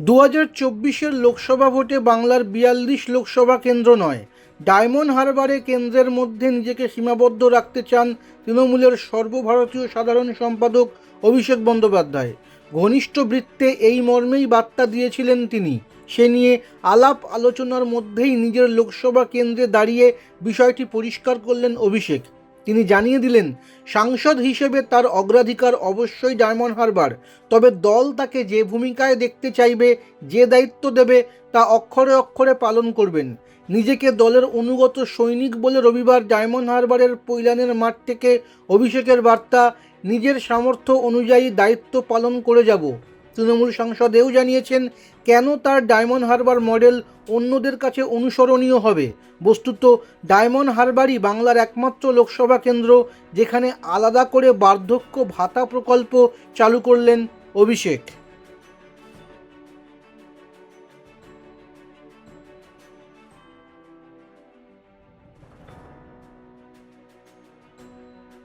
দু হাজার চব্বিশের লোকসভা ভোটে বাংলার বিয়াল্লিশ লোকসভা কেন্দ্র নয়। ডায়মন্ড হারবারে কেন্দ্রের মধ্যে নিজেকে সীমাবদ্ধ রাখতে চান তৃণমূলের সর্বভারতীয় সাধারণ সম্পাদক অভিষেক বন্দ্যোপাধ্যায়। ঘনিষ্ঠ বৃত্তে এই মর্মেই বার্তা দিয়েছিলেন তিনি। সে নিয়ে আলাপ আলোচনার মধ্যেই নিজের লোকসভা কেন্দ্রে দাঁড়িয়ে বিষয়টি পরিষ্কার করলেন অভিষেক। তিনি জানিয়ে দিলেন, সাংসদ হিসেবে তার অগ্রাধিকার অবশ্যই ডায়মন্ড হারবার। তবে দল তাকে যে ভূমিকায় দেখতে চাইবে, যে দায়িত্ব দেবে, তা অক্ষরে অক্ষরে পালন করবেন। নিজেকে দলের অনুগত সৈনিক বলে রবিবার ডায়মন্ড হারবারের পৈলানের মাঠ থেকে অভিষেকের বার্তা, নিজের সামর্থ্য অনুযায়ী দায়িত্ব পালন করে যাব। তৃণমূল সাংসদেও জানিয়েছেন, কেন তার ডায়মন্ড হারবার মডেল অন্যদের কাছে অনুসরণীয় হবে? বস্তুত, ডায়মন্ড হারবারই বাংলার একমাত্র লোকসভা কেন্দ্র যেখানে আলাদা করে বার্ধক্য ভাতা প্রকল্প চালু করলেন অভিষেক।